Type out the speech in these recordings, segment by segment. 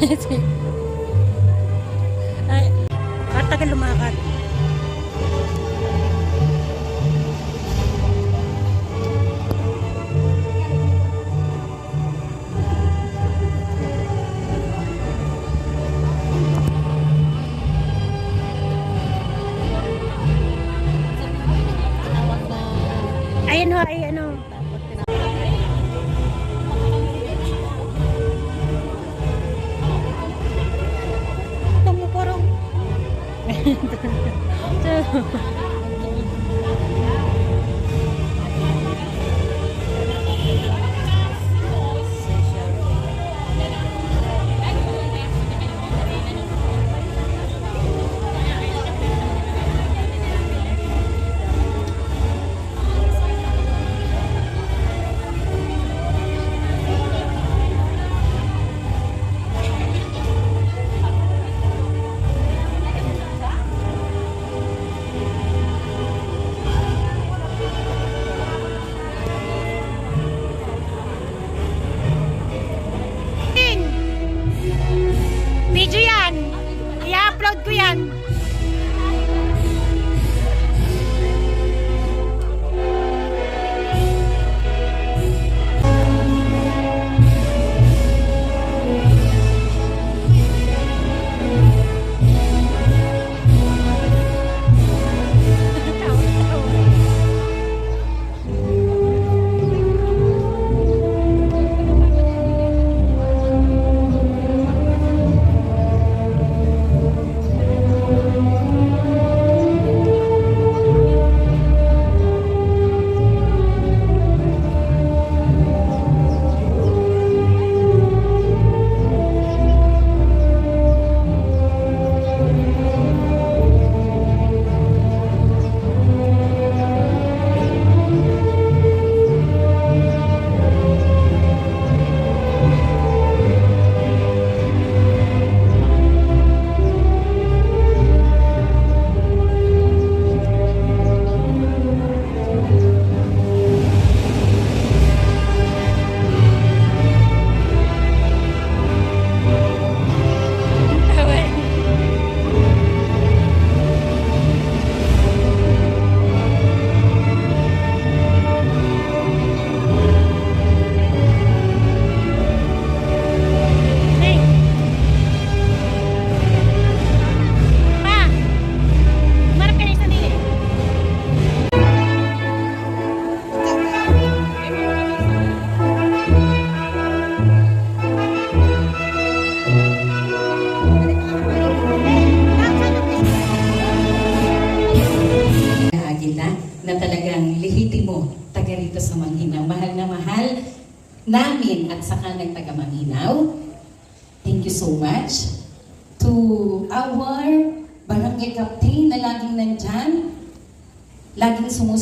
Ay,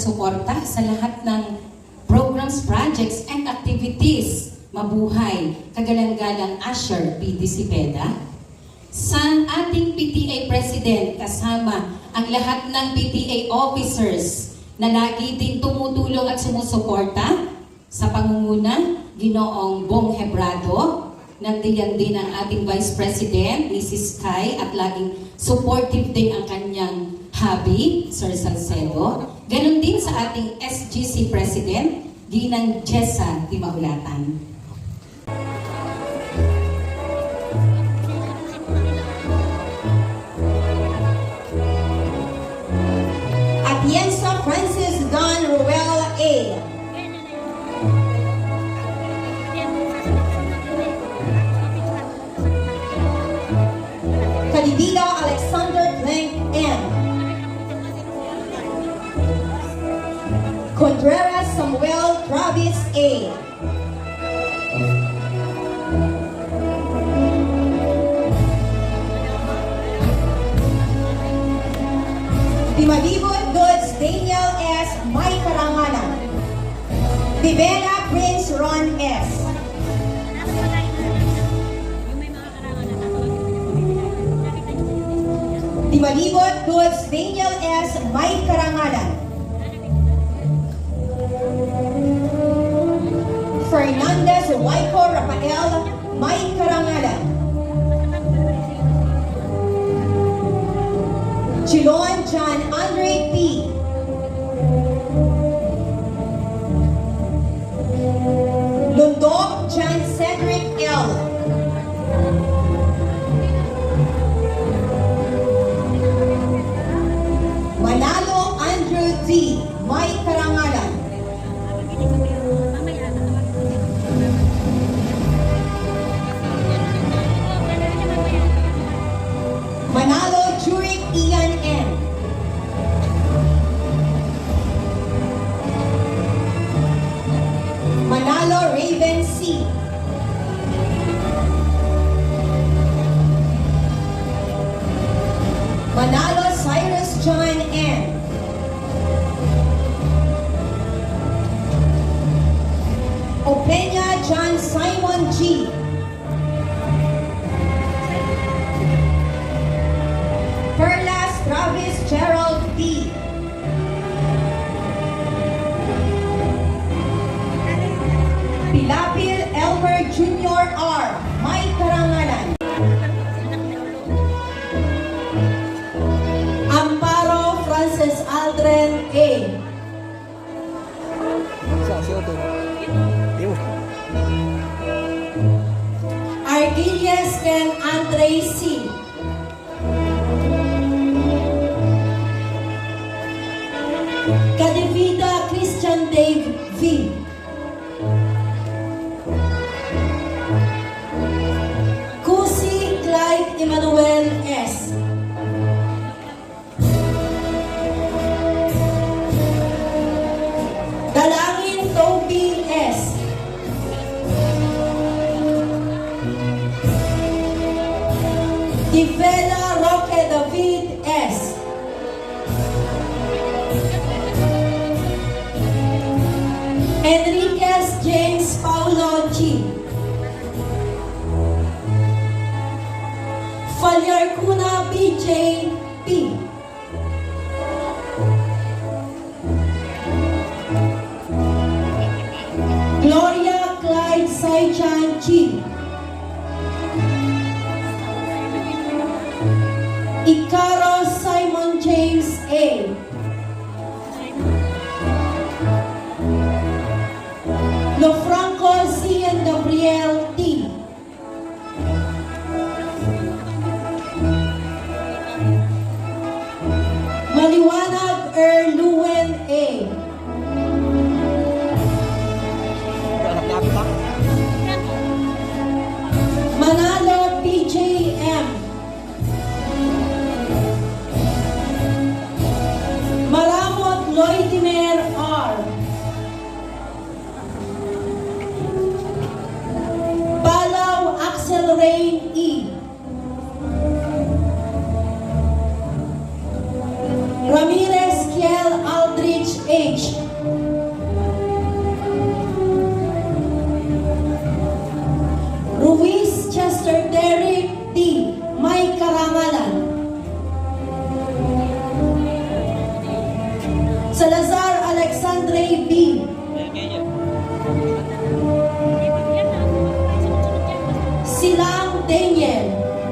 sumusuporta sa lahat ng programs, projects, and activities. Mabuhay, kagalang-galang Asher P. Disipeda, sa ating PTA President kasama ang lahat ng PTA officers na lagi din tumutulong at sumusuporta sa pangunguna, Ginoong Bong Hebrado, nandiyan din ang ating Vice President, Mrs. Kai, at laging supportive din ang kanyang hubby, Sir Salcedo. Ganon din sa ating SGC President, Ginang Jessa Timaulatan. Contreras Samuel Travis A. Dimabibot Goods Daniel S. May Karangalan. Bibena Prince Ron S. Dimabibot Goods Daniel S. May Karangalan. Fernandez, Huayco, Rafael, May Karangalan. Chilon John Andre P. Lundok John Cedric L. Manalo Andrew D. May Karangalan. Manalo Cyrus John N. Valyarcuna BJP. Gloria Clyde Saichan Chi. Daniel.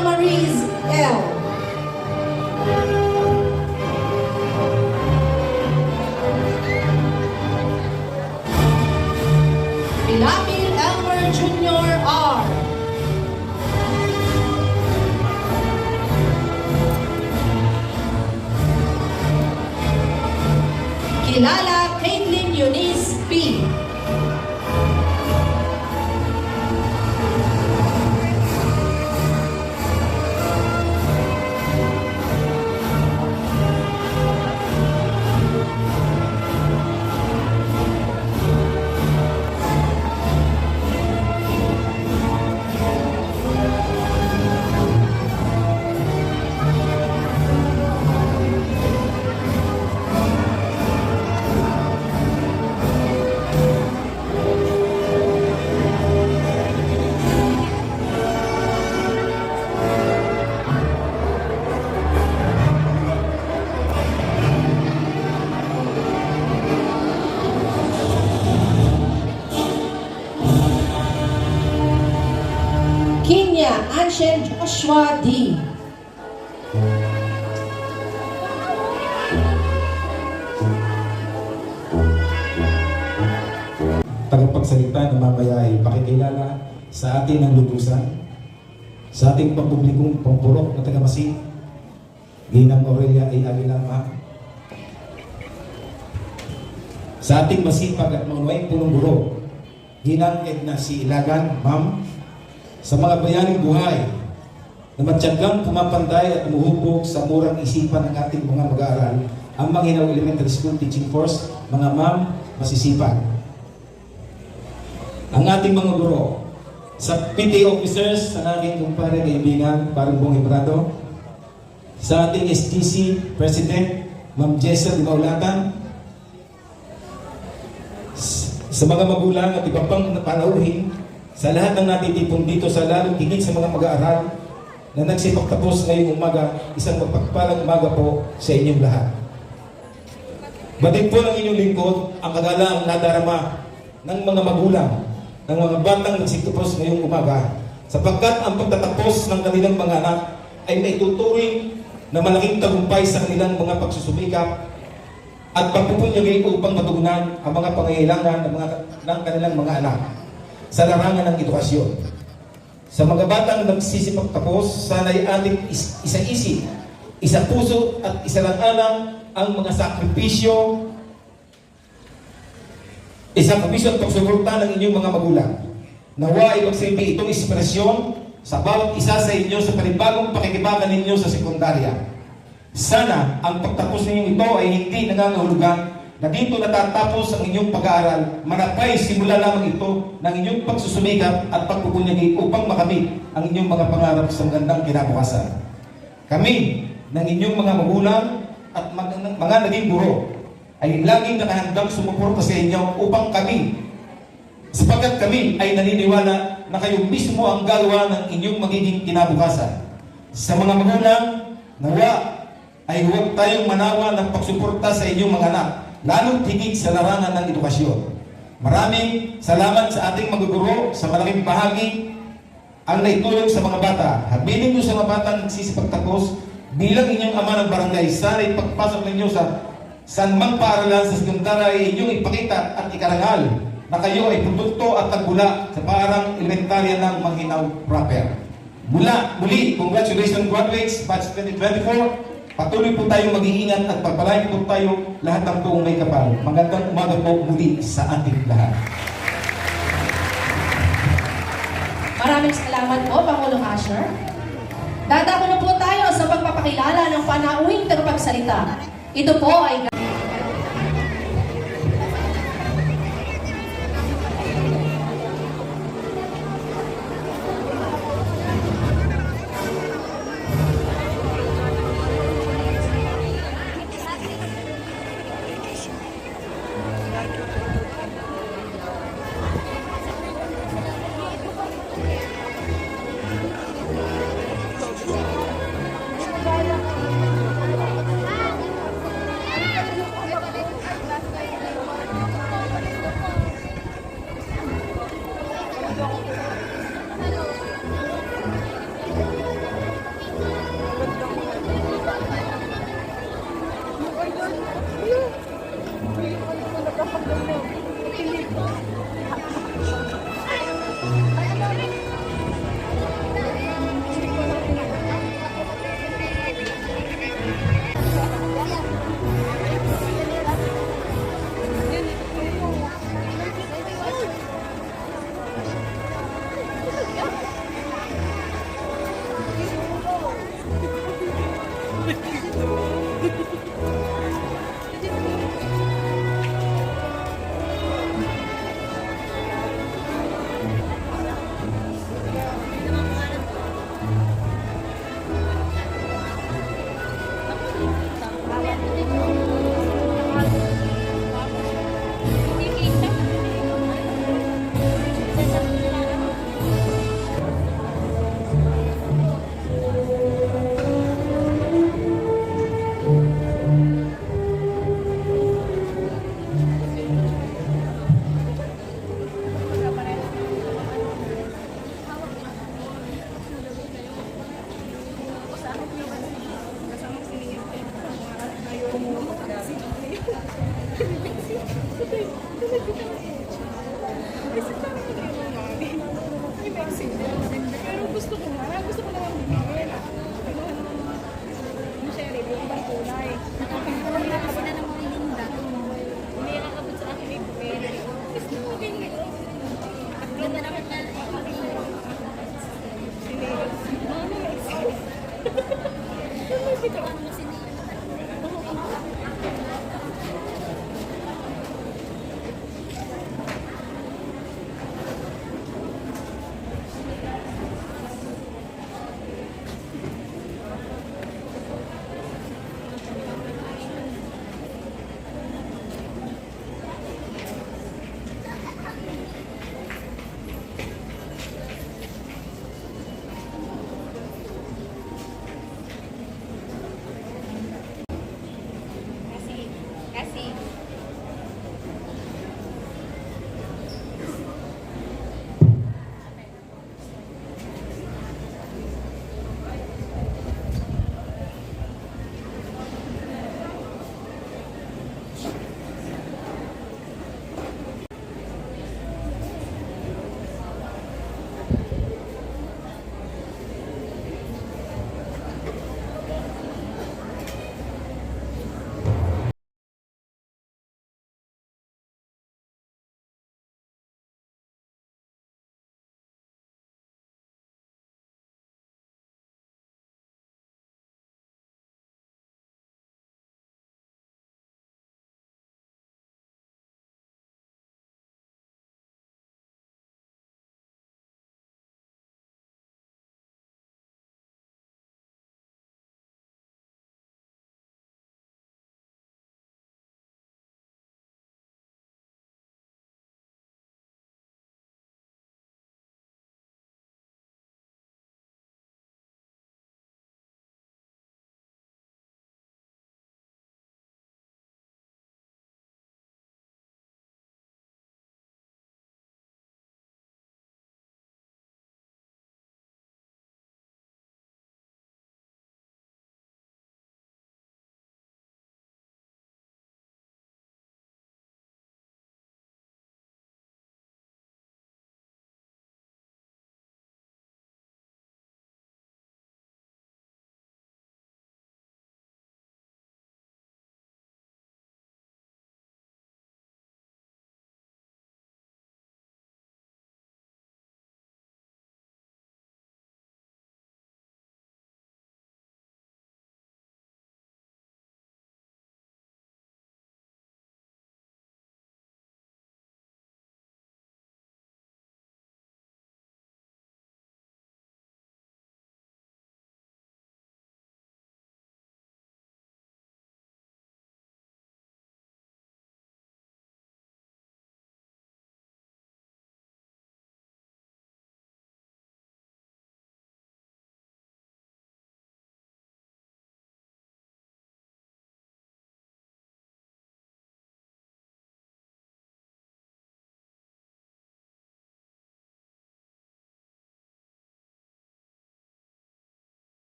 Maria L. É. tagapagsalita ng mamaya ay pakikilala sa atin ang lubusan, sa ating pampublikong pampurok na tagamasi, Ginang Aurelia ay Aguilama, sa ating masipag at maunaway punong guro, Ginang Edna si Ilagan, Ma'am, sa mga bayaning buhay na matyagang pumapantay at umuhubog sa murang isipan ng ating mga mag-aaral, ang Manginaw Elementary School Teaching Force, mga ma'am, masisipag ang ating mga guro, sa PT officers, sa aking kumpare kaibigan, parang Bong Ibrado, sa ating STC President, Ma'am Jessa Di Maulatan, s- sa mga magulang at iba pang panauhin, sa lahat ng natitipon dito, sa lalong higit sa mga mag-aaral na nagsipag tapos ngayong umaga, isang mapagpalang umaga po sa inyong lahat. Batid po ng inyong lingkod ang kagalaang nadarama ng mga magulang ng mga batang nagsikapos ngayong umaga sapagkat ang pagtatapos ng kanilang mga anak ay may tuturing na malaking tagumpay sa kanilang mga pagsusumikap at pagpupunyagay upang matugunan ang mga pangailangan ng, mga, ng kanilang mga anak sa larangan ng edukasyon. Sa mga batang nagsisipag tapos, sana'y ating is- isa-isip, isa puso at isa lang alang ang mga sakripisyo Isang kabisyon pagsuporta ng inyong mga magulang. Nawa ay magsilbi itong ekspresyon sa bawat isa sa inyo sa panibagong pakikibagan ninyo sa sekundarya. Sana ang pagtapos ninyo ito ay hindi nangangahulugan na dito natatapos ang inyong pag-aaral, manapay simula lamang ito ng inyong pagsusumikap at pagpupunyagi upang makamit ang inyong mga pangarap sa magandang kinabukasan. Kami, ng inyong mga magulang at mga, naging guro, ay laging nakahandang sumuporta sa inyo upang kami, sapagkat kami ay naniniwala na kayo mismo ang gagawa ng inyong magiging kinabukasan. Sa mga magulang, nawa ay huwag tayong manawa ng pagsuporta sa inyong mga anak, lalong higit sa larangan ng edukasyon. Maraming salamat sa ating maguguro sa malaking bahagi ang naitulong sa mga bata. Habilin nyo sa mga batang nagsisipagtapos bilang inyong ama ng barangay. Sana'y pagpasok ninyo sa saan mang paaralan sa sekundara ay inyong ipakita at ikarangal na kayo ay produkto at tagbula sa paarang elementarya ng Manghinaw proper. Mula, muli, congratulations graduates, batch 2024. Patuloy po tayong mag-iingat at pagpalain po tayo lahat ng buong may kapal. Magandang umaga po muli sa ating lahat. Maraming salamat po, Pangulong Asher. Dadako na po tayo sa pagpapakilala ng panauwing tagapagsalita. Ito po ay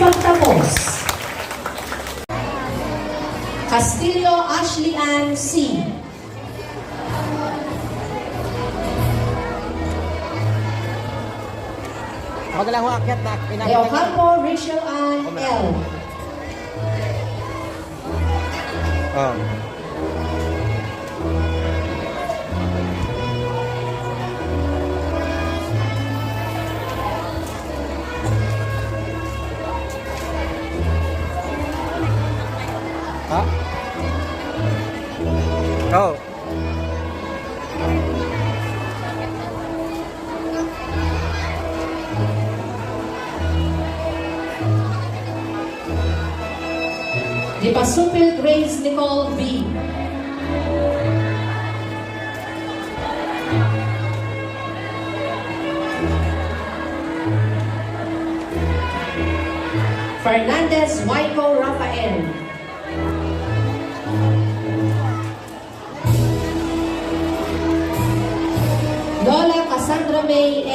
Pagtapos. Castillo Ashley Ann C. Wag lang ho akyat na. Pinapit Ocampo Rachel Ann L. Oh. Oh. De Pasupil Grace Nicole B. Fernandez Waiko Rafael. obey